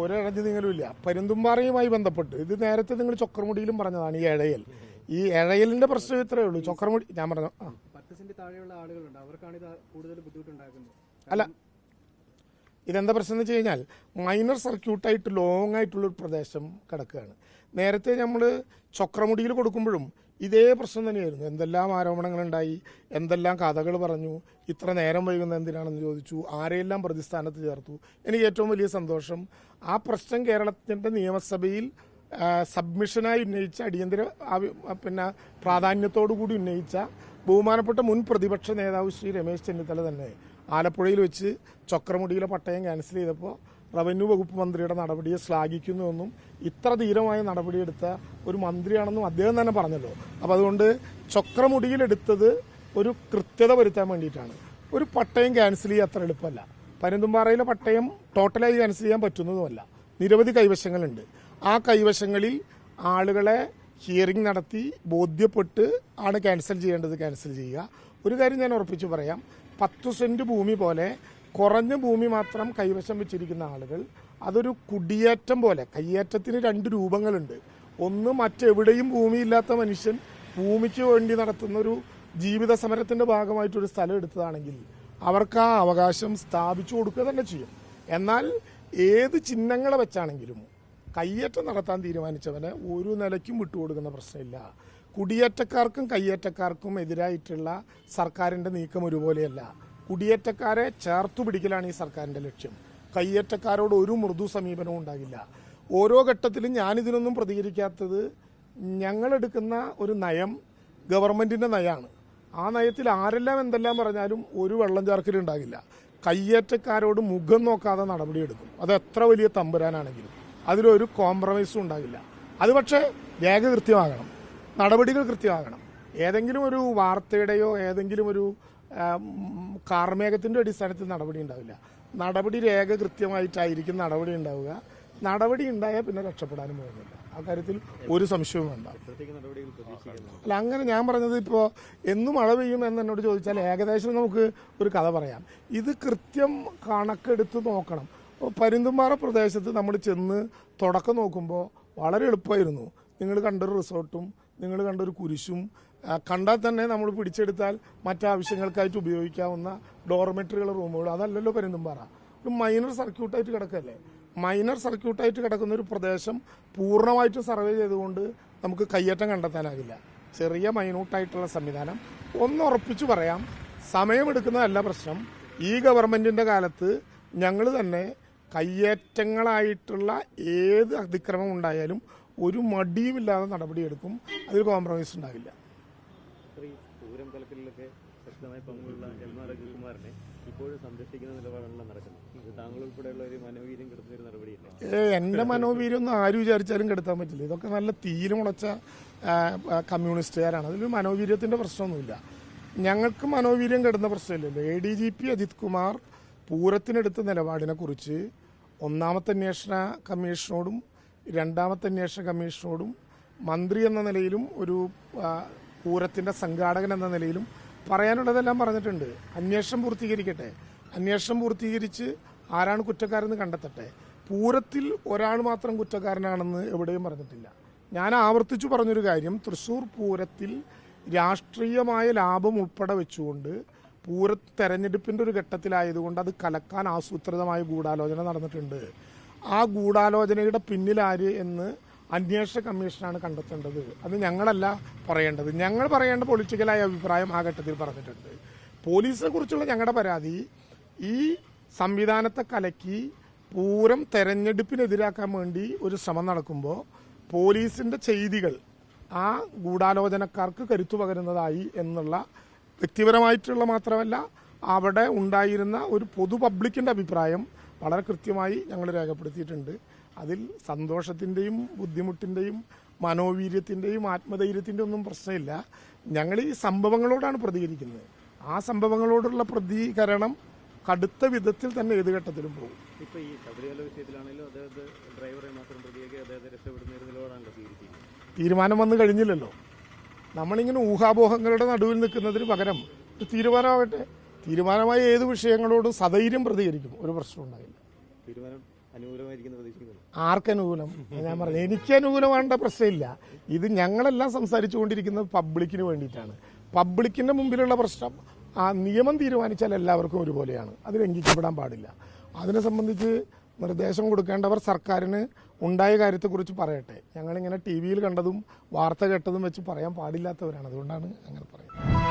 ഒരിഴഞ്ഞ് നീങ്ങലുമില്ല പരുന്തുംപാറയുമായി ബന്ധപ്പെട്ട്. ഇത് നേരത്തെ നിങ്ങൾ ചൊക്രമുടിയിലും പറഞ്ഞതാണ് ഈ ഇഴയൽ. ഈ ഇഴയലിന്റെ പ്രശ്നം ഇത്രയേ ഉള്ളൂ. ചൊക്രമുടി ഞാൻ പറഞ്ഞു? അല്ല ഇതെന്താ പ്രശ്നം എന്ന് വെച്ച് കഴിഞ്ഞാൽ മൈനർ സർക്യൂട്ടായിട്ട് ലോങ് ആയിട്ടുള്ള ഒരു പ്രദേശം കിടക്കുകയാണ്. നേരത്തെ നമ്മൾ ചൊക്രമുടിയിൽ കൊടുക്കുമ്പോഴും ഇതേ പ്രശ്നം തന്നെയായിരുന്നു. എന്തെല്ലാം ആരോപണങ്ങളുണ്ടായി? എന്തെല്ലാം കഥകൾ പറഞ്ഞു? ഇത്ര നേരം വൈകുന്ന എന്തിനാണെന്ന് ചോദിച്ചു. ആരെയെല്ലാം പ്രതിസ്ഥാനത്ത് ചേർത്തു? എനിക്ക് ഏറ്റവും വലിയ സന്തോഷം ആ പ്രശ്നം കേരളത്തിന്റെ നിയമസഭയിൽ സബ്മിഷനായി ഉന്നയിച്ച അടിയന്തര പിന്നെ പ്രാധാന്യത്തോടു കൂടി ഉന്നയിച്ച ബഹുമാനപ്പെട്ട മുൻ പ്രതിപക്ഷ നേതാവ് ശ്രീ രമേശ് ചെന്നിത്തല തന്നെ ആലപ്പുഴയിൽ വെച്ച് ചക്രമുടിയിലെ പട്ടയം ക്യാൻസൽ ചെയ്തപ്പോൾ റവന്യൂ വകുപ്പ് മന്ത്രിയുടെ നടപടിയെ ശ്ലാഘിക്കുന്നുവെന്നും ഇത്ര ധീരമായ നടപടിയെടുത്ത ഒരു മന്ത്രിയാണെന്നും അദ്ദേഹം തന്നെ പറഞ്ഞല്ലോ. അപ്പം അതുകൊണ്ട് ചക്രമുടിയിലെടുത്തത് ഒരു കൃത്യത വരുത്താൻ വേണ്ടിയിട്ടാണ്. ഒരു പട്ടയം ക്യാൻസൽ ചെയ്യുക അത്ര എളുപ്പമല്ല. പനന്തുംപാറയിലെ പട്ടയം ടോട്ടലായി ക്യാൻസൽ ചെയ്യാൻ പറ്റുന്നതുമല്ല. നിരവധി കൈവശങ്ങളുണ്ട്. ആ കൈവശങ്ങളിൽ ആളുകളെ ഹിയറിംഗ് നടത്തി ബോധ്യപ്പെട്ട് ആണ് ക്യാൻസൽ ചെയ്യേണ്ടത് ക്യാൻസൽ ചെയ്യുക. ഒരു കാര്യം ഞാൻ ഉറപ്പിച്ചു പറയാം. പത്ത് സെന്റ് ഭൂമി പോലെ കുറഞ്ഞ ഭൂമി മാത്രം കൈവശം വെച്ചിരിക്കുന്ന ആളുകൾ അതൊരു കുടിയേറ്റം പോലെ കയ്യേറ്റത്തിന് രണ്ട് രൂപങ്ങളുണ്ട്. ഒന്ന് മറ്റെവിടെയും ഭൂമിയില്ലാത്ത മനുഷ്യൻ ഭൂമിക്ക് വേണ്ടി നടത്തുന്ന ഒരു ജീവിത സമരത്തിന്റെ ഭാഗമായിട്ടൊരു സ്ഥലം എടുത്തതാണെങ്കിൽ അവർക്ക് ആ അവകാശം സ്ഥാപിച്ചു കൊടുക്കുക തന്നെ ചെയ്യും. എന്നാൽ ഏത് ചിഹ്നങ്ങളെ വെച്ചാണെങ്കിലും കയ്യേറ്റം നടത്താൻ തീരുമാനിച്ചവനെ ഒരു നിലയ്ക്കും വിട്ടുകൊടുക്കുന്ന പ്രശ്നമില്ല. കുടിയേറ്റക്കാർക്കും കയ്യേറ്റക്കാർക്കും എതിരായിട്ടുള്ള സർക്കാരിന്റെ നീക്കം ഒരുപോലെയല്ല. കുടിയേറ്റക്കാരെ ചേർത്തു പിടിക്കലാണ് ഈ സർക്കാരിന്റെ ലക്ഷ്യം. കയ്യേറ്റക്കാരോട് ഒരു മൃദു സമീപനവും ഉണ്ടാകില്ല. ഓരോ ഘട്ടത്തിലും ഞാനിതിനൊന്നും പ്രതികരിക്കാത്തത് ഞങ്ങളെടുക്കുന്ന ഒരു നയം ഗവൺമെന്റിന്റെ നയമാണ് ആ നയത്തിൽ ആരെല്ലാം എന്തെല്ലാം പറഞ്ഞാലും ഒരു വെള്ളം ചേർക്കലുണ്ടാകില്ല കയ്യേറ്റക്കാരോട് മുഖം നോക്കാതെ നടപടിയെടുക്കും. അത് എത്ര വലിയ തമ്പുരാനാണെങ്കിലും. അതിലൊരു കോംപ്രമൈസും ഉണ്ടാകില്ല. അത് പക്ഷേ വേഗ കൃത്യമാകണം. നടപടികൾ കൃത്യമാകണം. ഏതെങ്കിലും ഒരു വാർത്തയുടെയോ ഏതെങ്കിലും ഒരു കാർമേഘത്തിന്റെ അടിസ്ഥാനത്തിൽ നടപടി ഉണ്ടാവില്ല. നടപടി രേഖ കൃത്യമായിട്ടായിരിക്കും നടപടി ഉണ്ടാവുക. നടപടി ഉണ്ടായാൽ പിന്നെ രക്ഷപ്പെടാനും പോകുന്നില്ല. ആ കാര്യത്തിൽ ഒരു സംശയവും വേണ്ട. അല്ല അങ്ങനെ ഞാൻ പറഞ്ഞത് ഇപ്പോൾ എന്ന് മഴ പെയ്യും എന്ന് എന്നോട് ചോദിച്ചാൽ ഏകദേശം നമുക്ക് ഒരു കഥ പറയാം. ഇത് കൃത്യം കണക്കെടുത്ത് നോക്കണം. പരുന്തുംപാറ പ്രദേശത്ത് നമ്മൾ ചെന്ന് തുടക്കം നോക്കുമ്പോൾ വളരെ എളുപ്പമായിരുന്നു. നിങ്ങൾ കണ്ടൊരു റിസോർട്ടും നിങ്ങൾ കണ്ട ഒരു കുരിശും കണ്ടാൽ തന്നെ നമ്മൾ പിടിച്ചെടുത്താൽ മറ്റാവശ്യങ്ങൾക്കായിട്ട് ഉപയോഗിക്കാവുന്ന ഡോർമെട്രികൾ റൂമുകൾ. അതല്ലല്ലോ പെരുന്തുംപാറ ഒരു മൈനർ സർക്യൂട്ടായിട്ട് കിടക്കല്ലേ? മൈനർ സർക്യൂട്ടായിട്ട് കിടക്കുന്ന ഒരു പ്രദേശം പൂർണമായിട്ട് സർവേ ചെയ്തുകൊണ്ട് നമുക്ക് കയ്യേറ്റം കണ്ടെത്താനാകില്ല. ചെറിയ മൈന്യൂട്ടായിട്ടുള്ള സംവിധാനം. ഒന്ന് ഉറപ്പിച്ചു പറയാം സമയമെടുക്കുന്നതല്ല പ്രശ്നം. ഈ ഗവൺമെന്റിന്റെ കാലത്ത് ഞങ്ങൾ തന്നെ കയ്യേറ്റങ്ങളായിട്ടുള്ള ഏത് അതിക്രമം ഉണ്ടായാലും ഒരു മടിയുമില്ലാതെ നടപടിയെടുക്കും അതിൽ കോംപ്രമൈസ് ഉണ്ടാകില്ല അപ്പോൾ ഈ പൂരം കലക്കലിലൊക്കെ ശക്തമായ പങ്കുള്ള എം ആർ അഖിൽകുമാറിനെ ഇപ്പോഴും സംരക്ഷിക്കുന്ന നിലപാടാണല്ലോ നടക്കുന്നത്. ഇത് താങ്കൾ ഉൾപ്പെടെയുള്ള ഒരു മനോവീര്യം കിടത്തുന്ന ഒരു നടപടിയല്ലേ? ഏ എന്റെ മനോവീര്യം ഒന്നും ആര് വിചാരിച്ചാലും കെടുത്താൻ പറ്റില്ല. ഇതൊക്കെ നല്ല തീരുമുളച്ച കമ്മ്യൂണിസ്റ്റുകാരാണ്. അതിൽ മനോവീര്യത്തിന്റെ പ്രശ്നമൊന്നുമില്ല. ഞങ്ങൾക്ക് മനോവീര്യം കെടുന്ന പ്രശ്നമില്ലല്ലോ. A D G P Ajith Kumar പൂരത്തിനെടുത്ത നിലപാടിനെ കുറിച്ച് ഒന്നാമത്തെ അന്വേഷണ കമ്മീഷനോടും രണ്ടാമത്തെ അന്വേഷണ കമ്മീഷനോടും മന്ത്രി എന്ന നിലയിലും ഒരു പൂരത്തിന്റെ സംഘാടകൻ എന്ന നിലയിലും പറയാനുള്ളതെല്ലാം പറഞ്ഞിട്ടുണ്ട്. അന്വേഷണം പൂർത്തീകരിക്കട്ടെ. അന്വേഷണം പൂർത്തീകരിച്ച് ആരാണ് കുറ്റക്കാരെന്ന് കണ്ടെത്തട്ടെ. പൂരത്തിൽ ഒരാൾ മാത്രം കുറ്റക്കാരനാണെന്ന് എവിടെയും പറഞ്ഞിട്ടില്ല. ഞാൻ ആവർത്തിച്ചു പറഞ്ഞൊരു കാര്യം. തൃശൂർ പൂരത്തിൽ രാഷ്ട്രീയമായ ലാഭം ഉൾപ്പെടെ വെച്ചുകൊണ്ട് പൂര തെരഞ്ഞെടുപ്പിന്റെ ഒരു ഘട്ടത്തിലായതുകൊണ്ട് അത് കലക്കാൻ ആസൂത്രിതമായ ഗൂഢാലോചന നടന്നിട്ടുണ്ട്. ആ ഗൂഢാലോചനയുടെ പിന്നിലാര് എന്ന് അന്വേഷണ കമ്മീഷനാണ് കണ്ടെത്തേണ്ടത്. അത് ഞങ്ങളല്ല പറയേണ്ടത്. ഞങ്ങൾ പറയേണ്ട പൊളിറ്റിക്കലായ അഭിപ്രായം ആ ഘട്ടത്തിൽ പറഞ്ഞിട്ടുണ്ട്. പോലീസിനെ കുറിച്ചുള്ള ഞങ്ങളുടെ പരാതി ഈ സംവിധാനത്തെ കലക്കി പൂരം തെരഞ്ഞെടുപ്പിനെതിരാക്കാൻ വേണ്ടി ഒരു ശ്രമം നടക്കുമ്പോൾ പോലീസിന്റെ ചെയ്തികൾ ആ ഗൂഢാലോചനക്കാർക്ക് കരുത്തു പകരുന്നതായി എന്നുള്ള വ്യക്തിപരമായിട്ടുള്ള മാത്രമല്ല അവിടെ ഉണ്ടായിരുന്ന ഒരു പൊതു പബ്ലിക്കിന്റെ അഭിപ്രായം വളരെ കൃത്യമായി ഞങ്ങൾ രേഖപ്പെടുത്തിയിട്ടുണ്ട്. അതിൽ സന്തോഷത്തിന്റെയും ബുദ്ധിമുട്ടിന്റെയും മനോവീര്യത്തിന്റെയും ആത്മധൈര്യത്തിന്റെ ഒന്നും പ്രശ്നമില്ല. ഞങ്ങൾ ഈ സംഭവങ്ങളോടാണ് പ്രതികരിക്കുന്നത്. ആ സംഭവങ്ങളോടുള്ള പ്രതികരണം കടുത്ത വിധത്തിൽ തന്നെ ഏത് ഘട്ടത്തിലും പോകും. ഇപ്പോൾ ഈ ശബരിമല വിഷയത്തിലാണെങ്കിലും അതായത് ഡ്രൈവറെ മാത്രം പ്രതിയാക്കി അതായത് രക്ഷപ്പെടുന്ന തീരുമാനം വന്നു കഴിഞ്ഞില്ലല്ലോ. നമ്മളിങ്ങനെ ഊഹാപോഹങ്ങളുടെ നടുവിൽ നിൽക്കുന്നതിന് പകരം തീരുമാനമാകട്ടെ? തീരുമാനമായ ഏത് വിഷയങ്ങളോടും സധൈര്യം പ്രതികരിക്കും. ഒരു പ്രശ്നം ഉണ്ടായില്ല ആർക്കനുകൂലം ഞാൻ പറഞ്ഞു എനിക്ക് അനുകൂലമാകേണ്ട പ്രശ്നമില്ല. ഇത് ഞങ്ങളെല്ലാം സംസാരിച്ചുകൊണ്ടിരിക്കുന്നത് പബ്ലിക്കിന് വേണ്ടിയിട്ടാണ്. പബ്ലിക്കിന്റെ മുമ്പിലുള്ള പ്രശ്നം ആ നിയമം തീരുമാനിച്ചാൽ എല്ലാവർക്കും ഒരുപോലെയാണ്. അത് ലംഘിക്കപ്പെടാൻ പാടില്ല. അതിനെ സംബന്ധിച്ച് നിർദ്ദേശം കൊടുക്കേണ്ടവർ സർക്കാരിന് ഉണ്ടായ കാര്യത്തെക്കുറിച്ച് പറയട്ടെ. ഞങ്ങളിങ്ങനെ ടി വിയിൽ കണ്ടതും വാർത്ത കേട്ടതും വെച്ച് പറയാൻ പാടില്ലാത്തവരാണ്. അതുകൊണ്ടാണ് അങ്ങനെ പറയുന്നത്.